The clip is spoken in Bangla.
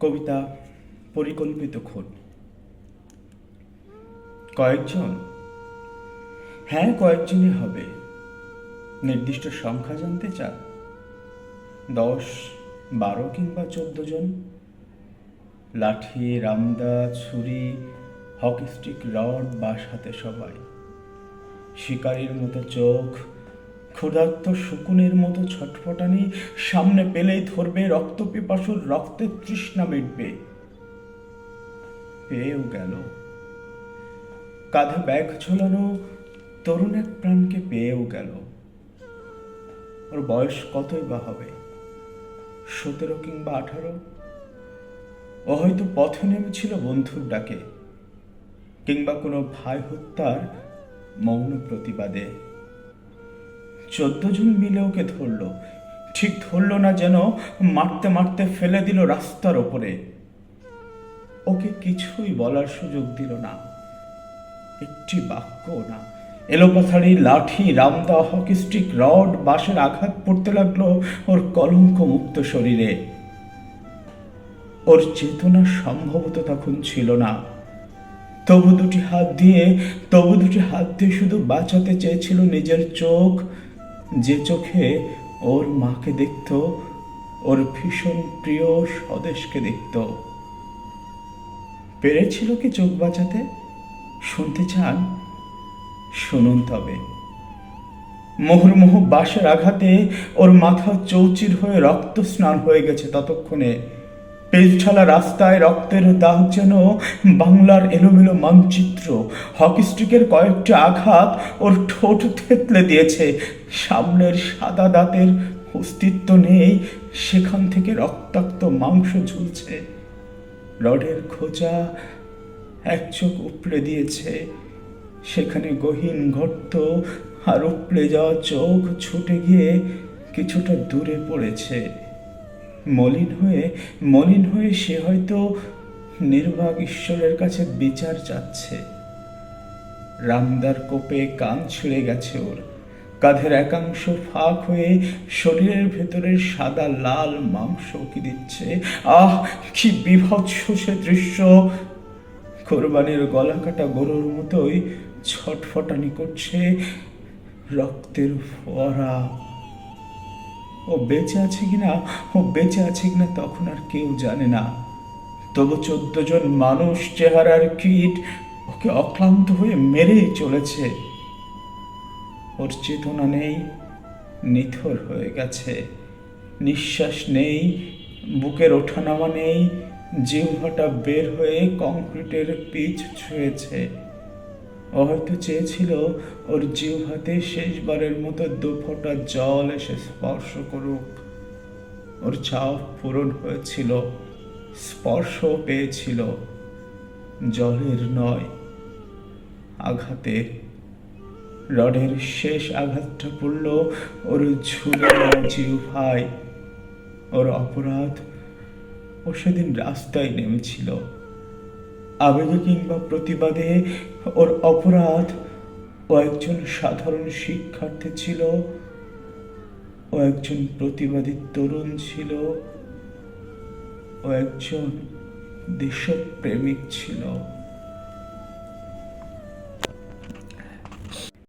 কবিতা পরিকল্পিত খুন কয়েকজন? হ্যাঁ কয়েকজনই হবে। নির্দিষ্ট সংখ্যা জানতে চান? দশ, বারো কিংবা চোদ্দ জন? লাঠি, রামদা, ছুরি, হকি স্টিক, রড বাস হাতে সবাই। শিকারীর মতো চোখ ক্ষুধার্ত শকুনের মতো ছটফটানি সামনে পেলেই ধরবে রক্ত পিপাসুর রক্তের তৃষ্ণা মিটবে। পেয়েও গেল। কাঁধে ব্যাগ ঝোলানো তরুণ এক প্রাণকে পেয়েও গেল। ওর বয়স কতই বা হবে? সতেরো কিংবা আঠারো? ও হয়তো পথে নেমেছিল বন্ধুর ডাকে, কিংবা কোনো ভাই হত্যার মৌন প্রতিবাদে। চোদ্দ জন মিলে ওকে ধরলো। ঠিক ধরলো না যেন মারতে মারতে ফেলে দিল রাস্তার ওপরে। ওকে কিছুই বলার সুযোগ দিল না। একটি বাক্য না। এলোপাথারি লাঠি রামদা হকি স্টিক রড, বাঁশের আঘাত পড়তে লাগল ওর কলঙ্ক মুক্ত শরীরে। ওর চেতনা সম্ভবত তখন ছিল না। তবু দুটি হাত দিয়ে, তবু দুটি হাত দিয়ে শুধু বাঁচাতে চেয়েছিল নিজের চোখ যে চোখে ওর মাকে দেখত, ওর ভীষণ প্রিয় স্বদেশকে দেখত। পেরেছিল কি চোখ বাঁচাতে? শুনতে চান? শুনুন তবে। মুহুর্মুহ বাঁশের আঘাতে ওর মাথা চৌচির হয়ে রক্ত স্নান হয়ে গেছে ততক্ষণে। পেলছালা রাস্তায় রক্তের দাগ যেন বাংলার এলোমেলো মানচিত্র। হকি স্টিকের কয়েকটি আঘাত ওর ঠোঁট থেতলে দিয়েছে। সামনের সাদা দাঁতের অস্তিত্ব নেই, সেখান থেকে রক্তাক্ত মাংস ঝুলছে। রডের খোঁজা এক চোখ উপড়ে দিয়েছে। সেখানে গহীন গর্ত আর উপড়ে যাওয়া চোখ ছুটে গিয়ে কিছুটা দূরে পড়েছে। মলিন হয়ে মলিন হয়ে সে হয়তো নির্বাক ঈশ্বরের কাছে বিচার চাচ্ছে। রামদার কোপে কান ছিঁড়ে গেছে ওর। কাঁধের একাংশ ফাঁক হয়ে শরীরের ভেতরের সাদা লাল মাংস কি দিচ্ছে। আহ, কি বিভৎস সে দৃশ্য! কোরবানির গলা কাটা গরুর মতোই ছটফটানি করছে। রক্তের ফোয়ারা ও বেঁচে আছে কিনা? ও বেঁচে আছে কিনা তখন আর কেউ জানে না। তবু চোদ্দ জন মানুষ চেহারার কীট ওকে অক্লান্ত হয়ে মেরেই চলেছে। ওর চেতনা নেই, নিথর হয়ে গেছে। নিঃশ্বাস নেই, বুকের ওঠানামা নেই, জিহ্বাটা বের হয়ে কংক্রিটের পিচ ছুঁয়েছে। হয়তো চেয়েছিল, ওর জিহ্বাতে শেষবারের মতো দুফোঁটা জল এসে স্পর্শ করুক। ওর চাও পূরণ হয়েছিল স্পর্শ পেয়েছিল, জলের নয়, আঘাতে। রডের শেষ আঘাতটা পড়ল ওর ঝুলে জিহ্বায়। ওর অপরাধ ও সেদিন রাস্তায় নেমেছিল। আবেগে কিংবা প্রতিবাদে ওর অপরাধ ও একজন সাধারণ শিক্ষার্থী ছিল ও একজন প্রতিবাদী তরুণ ছিল ও একজন দেশপ্রেমিক ছিল।